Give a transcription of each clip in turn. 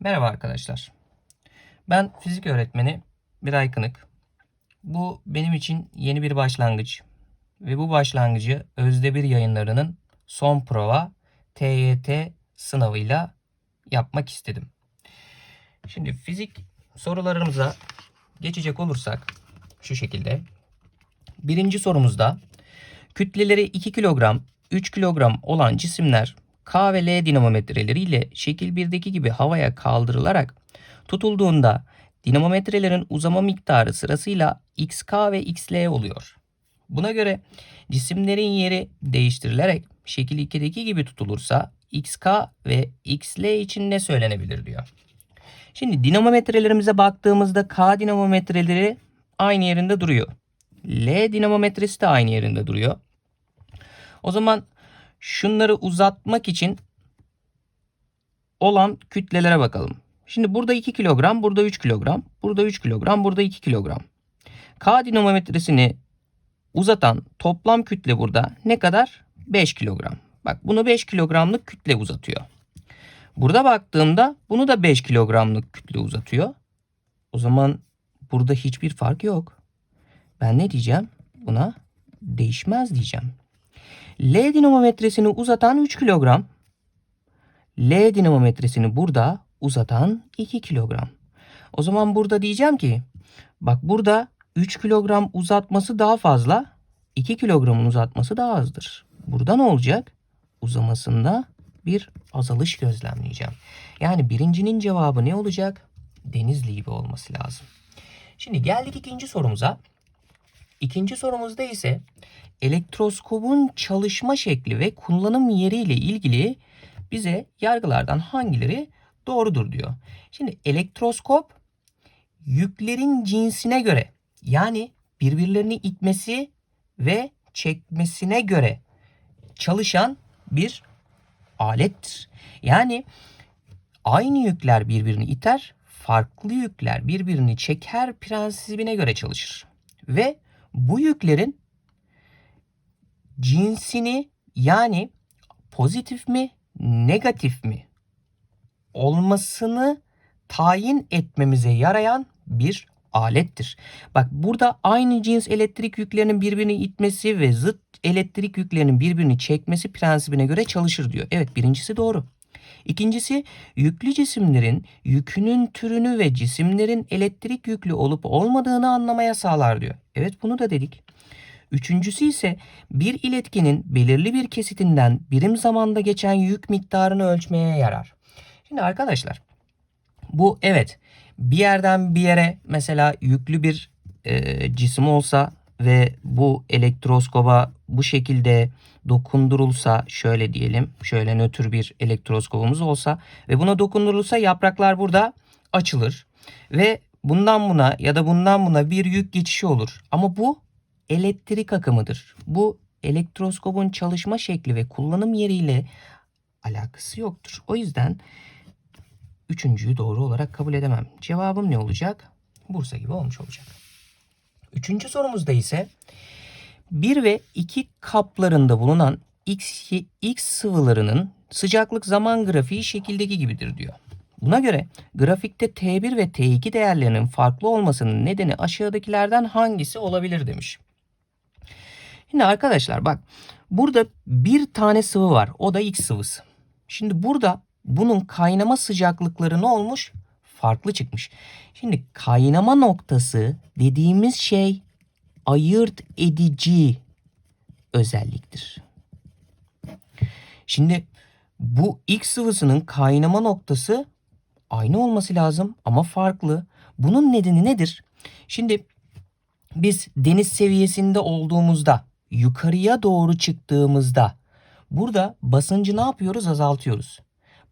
Merhaba arkadaşlar. Ben fizik öğretmeni Miray Kınık. Bu benim için yeni bir başlangıç. Ve bu başlangıcı Özde Bir yayınlarının son prova TYT sınavıyla yapmak istedim. Şimdi fizik sorularımıza geçecek olursak şu şekilde. Birinci sorumuzda kütleleri 2 kilogram, 3 kilogram olan cisimler K ve L dinamometreleriyle şekil 1'deki gibi havaya kaldırılarak tutulduğunda dinamometrelerin uzama miktarı sırasıyla XK ve XL oluyor. Buna göre cisimlerin yeri değiştirilerek şekil 2'deki gibi tutulursa XK ve XL için ne söylenebilir diyor. Şimdi dinamometrelerimize baktığımızda K dinamometreleri aynı yerinde duruyor. L dinamometresi de aynı yerinde duruyor. O zaman şunları uzatmak için olan kütlelere bakalım. Şimdi burada 2 kilogram, burada 3 kilogram, burada 3 kilogram, burada 2 kilogram. K dinamometresini uzatan toplam kütle burada ne kadar? 5 kilogram. Bak bunu 5 kilogramlık kütle uzatıyor. Burada baktığımda bunu da 5 kilogramlık kütle uzatıyor. O zaman burada hiçbir fark yok. Ben ne diyeceğim? Buna değişmez diyeceğim. L dinamometresini uzatan 3 kilogram. L dinamometresini burada uzatan 2 kilogram. O zaman burada diyeceğim ki bak burada 3 kilogram uzatması daha fazla. 2 kilogramın uzatması daha azdır. Burada ne olacak? Uzamasında bir azalış gözlemleyeceğim. Yani birincinin cevabı ne olacak? Denizli gibi olması lazım. Şimdi geldik ikinci sorumuza. İkinci sorumuzda ise elektroskopun çalışma şekli ve kullanım yeri ile ilgili bize yargılardan hangileri doğrudur diyor. Şimdi elektroskop yüklerin cinsine göre yani birbirlerini itmesi ve çekmesine göre çalışan bir alettir. Yani aynı yükler birbirini iter, farklı yükler birbirini çeker prensibine göre çalışır. Ve bu yüklerin cinsini yani pozitif mi negatif mi olmasını tayin etmemize yarayan bir alettir. Bak burada aynı cins elektrik yüklerinin birbirini itmesi ve zıt elektrik yüklerinin birbirini çekmesi prensibine göre çalışır diyor. Evet birincisi doğru. İkincisi yüklü cisimlerin yükünün türünü ve cisimlerin elektrik yüklü olup olmadığını anlamaya sağlar diyor. Evet bunu da dedik. Üçüncüsü ise bir iletkinin belirli bir kesitinden birim zamanda geçen yük miktarını ölçmeye yarar. Şimdi arkadaşlar bu evet bir yerden bir yere mesela yüklü bir e, cisim olsa ve bu elektroskoba bu şekilde dokundurulsa şöyle diyelim şöyle nötr bir elektroskopumuz olsa ve buna dokundurulsa yapraklar burada açılır ve bundan buna ya da bundan buna bir yük geçişi olur. Ama bu elektrik akımıdır. Bu elektroskopun çalışma şekli ve kullanım yeriyle alakası yoktur. O yüzden üçüncüyü doğru olarak kabul edemem. Cevabım ne olacak? Bursa gibi olmuş olacak. Üçüncü sorumuzda ise 1 ve 2 kaplarında bulunan X, X sıvılarının sıcaklık zaman grafiği şekildeki gibidir diyor. Buna göre grafikte T1 ve T2 değerlerinin farklı olmasının nedeni aşağıdakilerden hangisi olabilir demiş. Şimdi arkadaşlar bak burada bir tane sıvı var. O da X sıvısı. Şimdi burada bunun kaynama sıcaklıkları ne olmuş? Farklı çıkmış. Şimdi kaynama noktası dediğimiz şey ayırt edici özelliktir. Şimdi bu X sıvısının kaynama noktası aynı olması lazım ama farklı. Bunun nedeni nedir? Şimdi biz deniz seviyesinde olduğumuzda yukarıya doğru çıktığımızda burada basıncı ne yapıyoruz? Azaltıyoruz.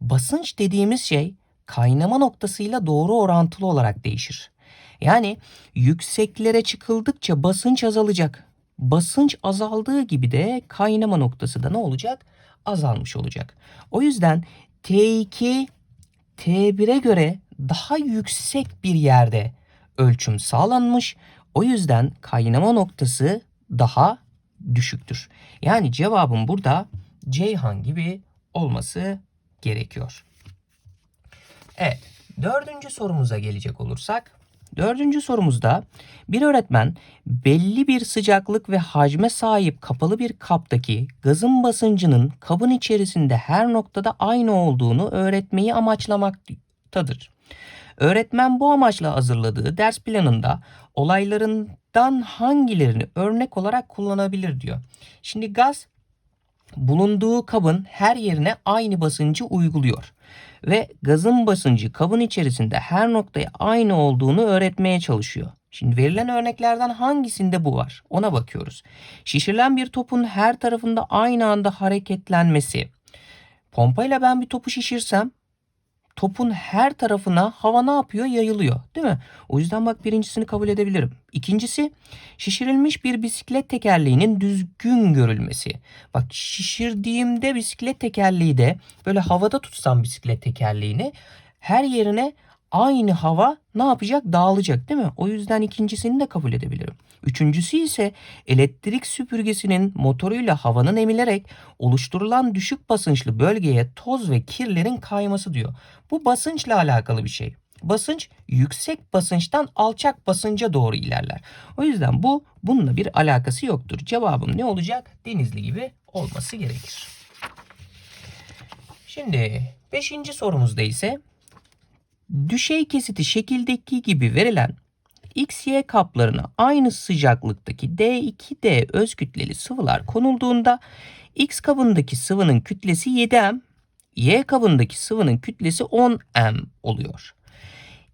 Basınç dediğimiz şey kaynama noktasıyla doğru orantılı olarak değişir. Yani yükseklere çıkıldıkça basınç azalacak. Basınç azaldığı gibi de kaynama noktası da ne olacak? Azalmış olacak. O yüzden T2 T1'e göre daha yüksek bir yerde ölçüm sağlanmış. O yüzden kaynama noktası daha düşüktür. Yani cevabın burada Ceyhan gibi olması gerekiyor. Evet. Dördüncü sorumuza gelecek olursak. Dördüncü sorumuzda bir öğretmen belli bir sıcaklık ve hacme sahip kapalı bir kaptaki gazın basıncının kabın içerisinde her noktada aynı olduğunu öğretmeyi amaçlamaktadır. Öğretmen bu amaçla hazırladığı ders planında olaylarından hangilerini örnek olarak kullanabilir diyor. Şimdi gaz bulunduğu kabın her yerine aynı basıncı uyguluyor ve gazın basıncı kabın içerisinde her noktaya aynı olduğunu öğretmeye çalışıyor. Şimdi verilen örneklerden hangisinde bu var? Ona bakıyoruz. Şişirilen bir topun her tarafında aynı anda hareketlenmesi. Pompayla ben bir topu şişirsem topun her tarafına hava ne yapıyor? Yayılıyor. Değil mi? O yüzden bak birincisini kabul edebilirim. İkincisi şişirilmiş bir bisiklet tekerleğinin düzgün görülmesi. Bak şişirdiğimde bisiklet tekerleği de böyle havada tutsam bisiklet tekerleğini her yerine aynı hava ne yapacak? Dağılacak değil mi? O yüzden ikincisini de kabul edebilirim. Üçüncüsü ise elektrik süpürgesinin motoruyla havanın emilerek oluşturulan düşük basınçlı bölgeye toz ve kirlerin kayması diyor. Bu basınçla alakalı bir şey. Basınç yüksek basınçtan alçak basınca doğru ilerler. O yüzden bu bununla bir alakası yoktur. Cevabım ne olacak? Denizli gibi olması gerekir. Şimdi beşinci sorumuzda ise düşey kesiti şekildeki gibi verilen XY kaplarına aynı sıcaklıktaki D2D öz kütleli sıvılar konulduğunda X kabındaki sıvının kütlesi 7M, Y kabındaki sıvının kütlesi 10M oluyor.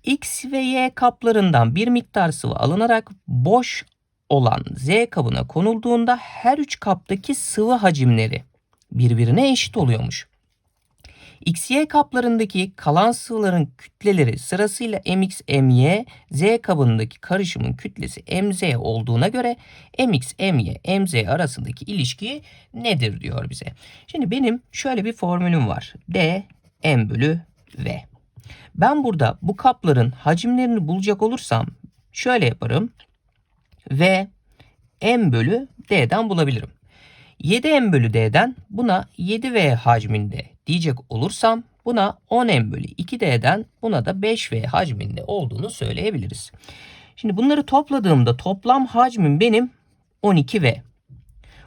X ve Y kaplarından bir miktar sıvı alınarak boş olan Z kabına konulduğunda her üç kaptaki sıvı hacimleri birbirine eşit oluyormuş. XY kaplarındaki kalan sıvıların kütleleri sırasıyla MX, MY, Z kabındaki karışımın kütlesi MZ olduğuna göre MX, MY, MZ arasındaki ilişki nedir diyor bize. Şimdi benim şöyle bir formülüm var. D, M bölü V. Ben burada bu kapların hacimlerini bulacak olursam şöyle yaparım. V, M bölü D'den bulabilirim. 7M bölü D'den buna 7V hacminde diyecek olursam buna 10M bölü 2D'den buna da 5V hacminde olduğunu söyleyebiliriz. Şimdi bunları topladığımda toplam hacmim benim 12V.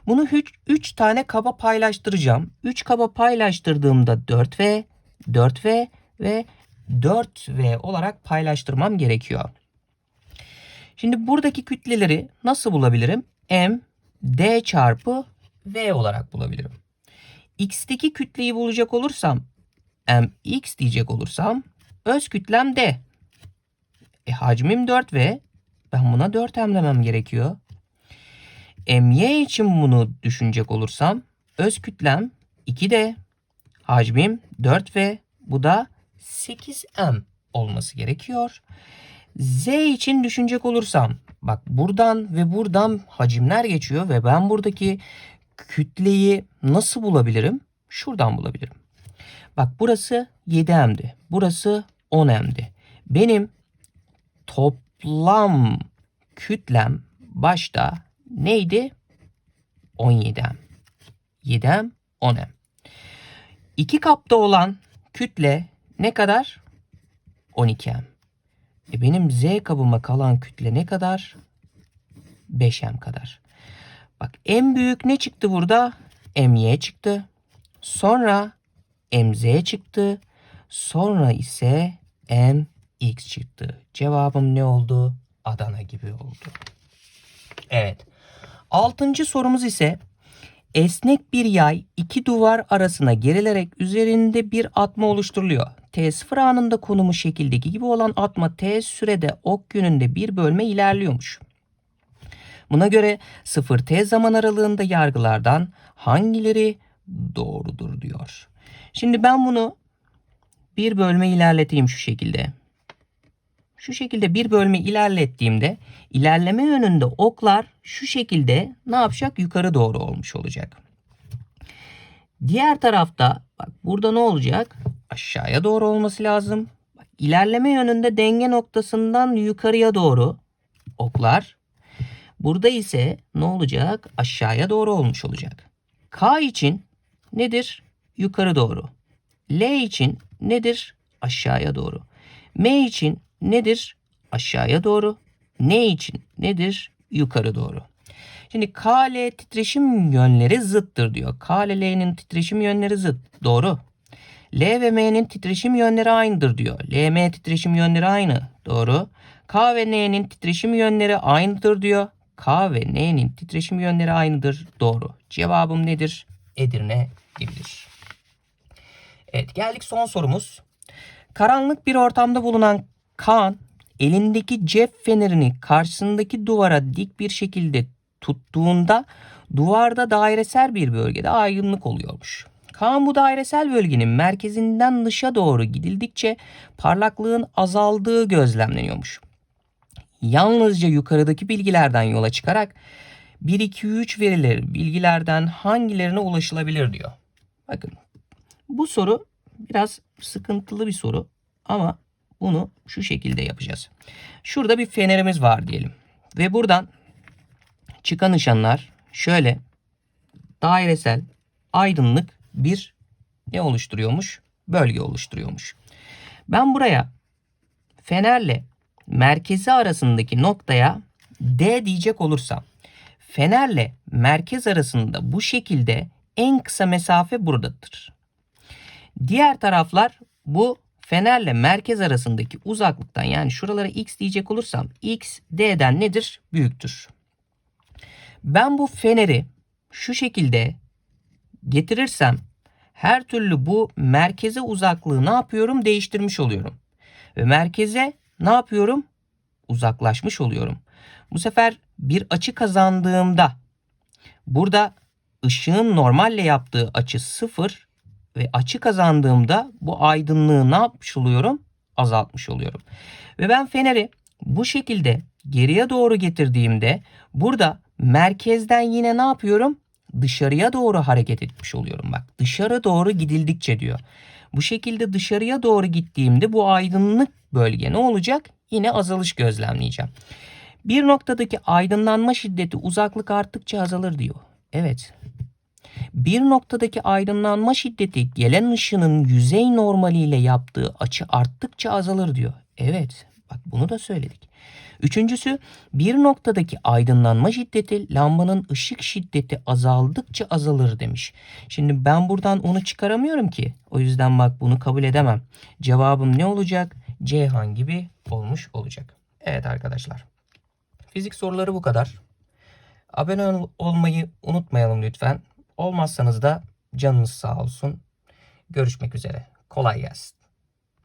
Bunu 3 tane kaba paylaştıracağım. 3 kaba paylaştırdığımda 4V, 4V ve 4V olarak paylaştırmam gerekiyor. Şimdi buradaki kütleleri nasıl bulabilirim? M, D çarpı V olarak bulabilirim. X'teki kütleyi bulacak olursam mx diyecek olursam öz kütlem d. E, hacmim 4v. Ben buna 4 emlemem gerekiyor. my için bunu düşünecek olursam öz kütlem 2d. Hacmim 4v. Bu da 8m olması gerekiyor. Z için düşünecek olursam bak buradan ve buradan hacimler geçiyor ve ben buradaki kütleyi nasıl bulabilirim? Şuradan bulabilirim. Bak burası 7M'di. Burası 10M'di. Benim toplam kütlem başta neydi? 17M. 7M, 10M. İki kapta olan kütle ne kadar? 12M. E benim Z kabıma kalan kütle ne kadar? 5M kadar. Bak en büyük ne çıktı burada? MY çıktı. Sonra MZ çıktı. Sonra ise MX çıktı. Cevabım ne oldu? Adana gibi oldu. Evet. Altıncı sorumuz ise esnek bir yay iki duvar arasına gerilerek üzerinde bir atma oluşturuluyor. T0 anında konumu şekildeki gibi olan atma T sürede ok yönünde bir bölme ilerliyormuş. Buna göre 0t zaman aralığında yargılardan hangileri doğrudur diyor. Şimdi ben bunu bir bölme ilerleteyim şu şekilde. Şu şekilde bir bölme ilerlettiğimde ilerleme yönünde oklar şu şekilde ne yapacak? Yukarı doğru olmuş olacak. Diğer tarafta bak burada ne olacak? Aşağıya doğru olması lazım. Bak, ilerleme yönünde denge noktasından yukarıya doğru oklar Burada ise ne olacak? Aşağıya doğru olmuş olacak. K için nedir? Yukarı doğru. L için nedir? Aşağıya doğru. M için nedir? Aşağıya doğru. N için nedir? Yukarı doğru. Şimdi K, L titreşim yönleri zıttır diyor. K, L, L'nin titreşim yönleri zıt. Doğru. L ve M'nin titreşim yönleri aynıdır diyor. L, M titreşim yönleri aynı. Doğru. K ve N'nin titreşim yönleri aynıdır diyor. K ve N'nin titreşim yönleri aynıdır. Doğru. Cevabım nedir? Edirne gibidir. Evet geldik son sorumuz. Karanlık bir ortamda bulunan Kaan elindeki cep fenerini karşısındaki duvara dik bir şekilde tuttuğunda duvarda dairesel bir bölgede aydınlık oluyormuş. Kaan bu dairesel bölgenin merkezinden dışa doğru gidildikçe parlaklığın azaldığı gözlemleniyormuş. Yalnızca yukarıdaki bilgilerden yola çıkarak 1 2 3 verileri bilgilerden hangilerine ulaşılabilir diyor. Bakın bu soru biraz sıkıntılı bir soru ama bunu şu şekilde yapacağız. Şurada bir fenerimiz var diyelim. Ve buradan çıkan ışınlar şöyle dairesel aydınlık bir ne oluşturuyormuş? Bölge oluşturuyormuş. Ben buraya fenerle merkezi arasındaki noktaya D diyecek olursam fenerle merkez arasında bu şekilde en kısa mesafe buradadır. Diğer taraflar bu fenerle merkez arasındaki uzaklıktan yani şuralara x diyecek olursam x d'den nedir? Büyüktür. Ben bu feneri şu şekilde getirirsem her türlü bu merkeze uzaklığı ne yapıyorum? Değiştirmiş oluyorum. Ve merkeze ne yapıyorum? Uzaklaşmış oluyorum. Bu sefer bir açı kazandığımda burada ışığın normalle yaptığı açı sıfır ve açı kazandığımda bu aydınlığı ne yapmış oluyorum? Azaltmış oluyorum. Ve ben feneri bu şekilde geriye doğru getirdiğimde burada merkezden yine ne yapıyorum? Dışarıya doğru hareket etmiş oluyorum. Bak dışarı doğru gidildikçe diyor. Bu şekilde dışarıya doğru gittiğimde bu aydınlık bölge ne olacak? Yine azalış gözlemleyeceğim. Bir noktadaki aydınlanma şiddeti uzaklık arttıkça azalır diyor. Evet. Bir noktadaki aydınlanma şiddeti gelen ışının yüzey normaliyle yaptığı açı arttıkça azalır diyor. Evet. Bak bunu da söyledik. Üçüncüsü bir noktadaki aydınlanma şiddeti lambanın ışık şiddeti azaldıkça azalır demiş. Şimdi ben buradan onu çıkaramıyorum ki. O yüzden bak bunu kabul edemem. Cevabım ne olacak? Ceyhan gibi olmuş olacak. Evet arkadaşlar. Fizik soruları bu kadar. Abone ol- olmayı unutmayalım lütfen. Olmazsanız da canınız sağ olsun. Görüşmek üzere. Kolay gelsin.